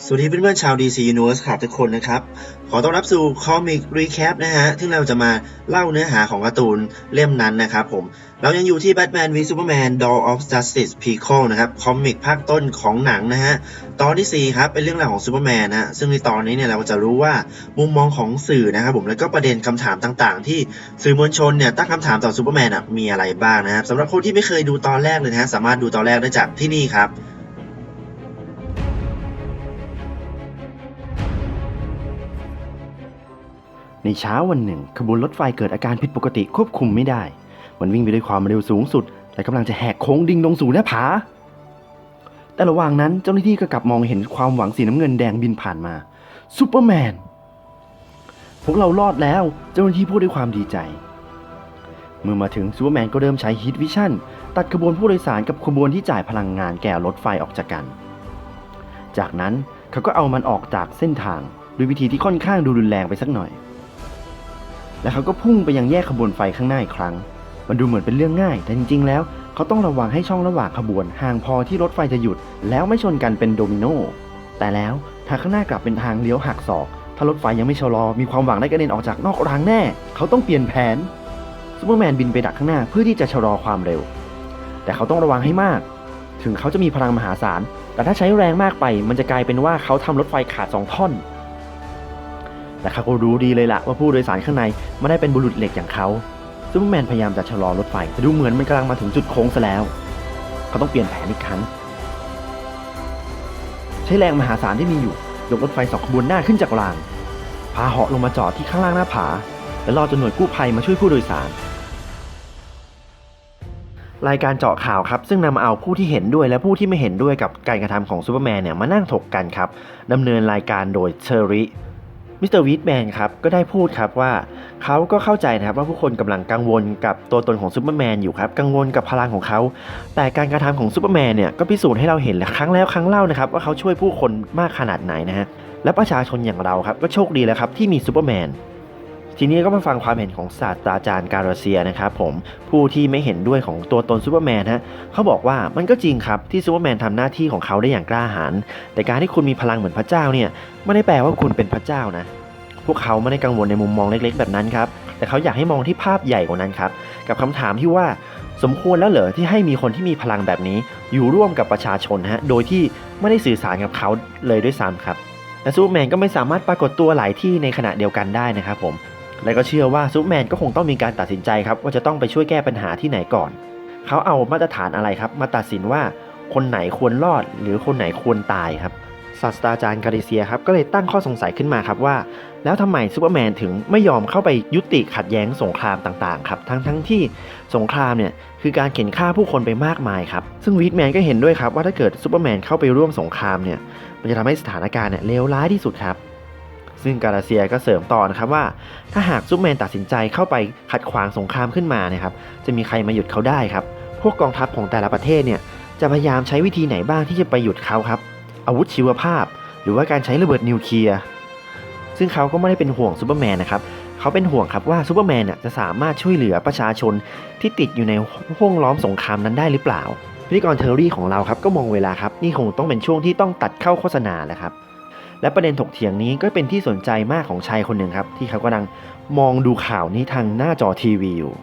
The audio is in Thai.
สวัสดีเพื่อนๆชาว DC Universe ครับทุกคนนะครับ ขอต้อนรับสู่ Comic Recap นะฮะที่เราจะมาเล่าเนื้อหาของการ์ตูนเล่มนั้นนะครับผม เรายังอยู่ที่ Batman v Superman Dawn of Justice Prequel นะครับ คอมิกภาคต้นของหนังนะฮะ ตอนที่ 4 ครับ เป็นเรื่องราวของซูเปอร์แมนนะฮะซึ่งในตอนนี้เนี่ยเราจะรู้ว่ามุมมองของสื่อนะครับผมแล้วก็ประเด็นคำถามต่างๆ ที่สื่อมวลชนเนี่ยตั้งคำถามต่อซูเปอร์แมนมีอะไรบ้างนะครับสำหรับคนที่ไม่เคยดูตอนแรกเลยนะฮะสามารถดูตอนแรกได้จากที่นี่ครับ ในเช้าวันหนึ่ง ขบวนรถไฟเกิดอาการผิดปกติควบคุมไม่ได้ มันวิ่งไปด้วยความเร็วสูงสุด และกำลังจะแหกโค้งดิ่งลงสู่หน้าผา แต่ระหว่างนั้นเจ้าหน้าที่ก็กลับมองเห็นความหวังสีน้ำเงินแดงบินผ่านมาซูเปอร์แมนพวกเรารอดแล้วเจ้าหน้าที่พูดด้วยความดีใจ เมื่อมาถึงซูเปอร์แมนก็เริ่มใช้ฮิตวิชั่นตัดขบวนผู้โดยสารกับขบวนที่จ่ายพลังงานแก่รถไฟออกจากกัน จากนั้นเขาก็เอามันออกจากเส้นทางด้วยวิธีที่ค่อนข้างดูรุนแรงไปสักหน่อย และเขาก็พุ่งไปยังแยกขบวนไฟข้างหน้าอีกครั้ง มันดูเหมือนเป็นเรื่องง่าย แต่จริง ๆ แล้วเขาต้องระวังให้ช่องระหว่างขบวนห่างพอที่รถไฟจะหยุด แล้วไม่ชนกันเป็นโดมิโนแต่แล้วทางข้างหน้ากลับเป็นทางเลี้ยวหักศอก ถ้ารถไฟยังไม่ชะลอ มีความหวังได้กระเด็นออกจากนอกรางแน่ เขาต้องเปลี่ยนแผนซูเปอร์แมนบินไปดักข้างหน้าเพื่อที่จะชะลอความเร็ว แต่เขาต้องระวังให้มาก ถึงเขาจะมีพลังมหาศาล แต่ถ้าใช้แรงมากไป มันจะกลายเป็นว่าเขาทำรถไฟขาดสองท่อน แต่เขาก็รู้ดีเลยละว่าผู้โดยสารข้างในไม่ได้เป็นบุรุษเหล็กอย่างเขาซูเปอร์แมนพยายามจะชะลอรถไฟแต่ดูเหมือนมันกำลังมาถึงจุดโค้งซะแล้ว เขาต้องเปลี่ยนแผนอีกครั้ง ใช้แรงมหาศาลที่มีอยู่ยกรถไฟสองขบวนหน้าขึ้นจากราง พาเหาะลงมาจอดที่ข้างล่างหน้าผา และรอจนหน่วยกู้ภัยมาช่วยผู้โดยสาร รายการเจาะข่าวครับ ซึ่งนำเอาผู้ที่เห็นด้วยและผู้ที่ไม่เห็นด้วยกับการกระทำของซูเปอร์แมนเนี่ยมานั่งถกกันครับดำเนินรายการโดยเชอริ มิสเตอร์วีทแมนครับก็ได้พูดครับว่าเขาก็เข้าใจนะครับว่าผู้คนกำลังกังวลกับตัวตนของซูเปอร์แมนอยู่ครับกังวลกับพลังของเขา แต่การกระทำของซูเปอร์แมนเนี่ยก็พิสูจน์ให้เราเห็นครั้งแล้วครั้งเล่านะครับว่าเขาช่วยผู้คนมากขนาดไหนนะฮะและประชาชนอย่างเราครับก็โชคดีแล้วครับที่มีซูเปอร์แมนทีนี้ก็มาฟังความเห็นของศาสตราจารย์การาเซียนะครับผมผู้ที่ไม่เห็นด้วยของตัวตนซูเปอร์แมนฮะเขาบอกว่ามันก็จริงครับที่ซูเปอร์แมนทำหน้าที่ของเขาได้อย่างกล้าหาญแต่การที่คุณมีพลังเหมือนพระเจ้าเนี่ยไม่ได้แปลว่าคุณเป็นพระเจ้านะ พวกเขาไม่ได้กังวลในมุมมองเล็กๆ แบบนั้นครับ แต่เขาอยากให้มองที่ภาพใหญ่กว่านั้นครับ กับคำถามที่ว่าสมควรแล้วเหรอที่ให้มีคนที่มีพลังแบบนี้ อยู่ร่วมกับประชาชนฮะ โดยที่ไม่ได้สื่อสารกับเขาเลยด้วยซ้ำครับ และซูเปอร์แมนก็ไม่สามารถปรากฏตัวหลายที่ในขณะเดียวกันได้นะครับผม และก็เชื่อว่าซูเปอร์แมนก็คงต้องมีการตัดสินใจครับว่าจะต้องไปช่วยแก้ปัญหาที่ไหนก่อน เขาเอามาตรฐานอะไรครับ มาตัดสินว่าคนไหนควรรอดหรือคนไหนควรตายครับ ศาสตราจารย์คาริเซียครับก็เลยตั้งข้อสงสัยขึ้นมาครับว่า แล้วทำไมซูเปอร์แมนถึงไม่ยอมเข้าไปยุติขัดแย้งสงครามต่างๆครับทั้งทั้งที่สงครามเนี่ยคือการเข็นฆ่าผู้คนไปมากมายครับซึ่งวีดแมนก็เห็นด้วยครับว่าถ้าเกิดซูเปอร์แมนเข้าไปร่วมสงครามเนี่ยมันจะทำให้สถานการณ์เนี่ยเลวร้ายที่สุดครับซึ่งกาลาเซียก็เสริมต่อนะครับว่า ถ้าหากซูเปอร์แมนตัดสินใจเข้าไปขัดขวางสงครามขึ้นมานะครับจะมีใครมาหยุดเขาได้ครับ พวกกองทัพของแต่ละประเทศเนี่ยจะพยายามใช้วิธีไหนบ้างที่จะไปหยุดเขาครับ อาวุธชีวภาพ หรือว่าการใช้ระเบิดนิวเคลียร์ซึ่งเขาก็ไม่ได้เป็นห่วงซูเปอร์แมนนะครับเขาเป็นห่วงครับว่าซูเปอร์แมนน่ะจะสามารถช่วยเหลือประชาชนที่ติดอยู่ในห้วงล้อมสงครามนั้นได้หรือเปล่าพิธีกรเทอรี่ของเราครับก็มองเวลาครับนี่คงต้องเป็นช่วงที่ต้องตัดเข้าโฆษณาแล้วครับและประเด็นถกเถียงนี้ก็เป็นที่สนใจมากของชายคนหนึ่งครับที่เขากำลังมองดูข่าวนี้ทางหน้าจอทีวีอยู่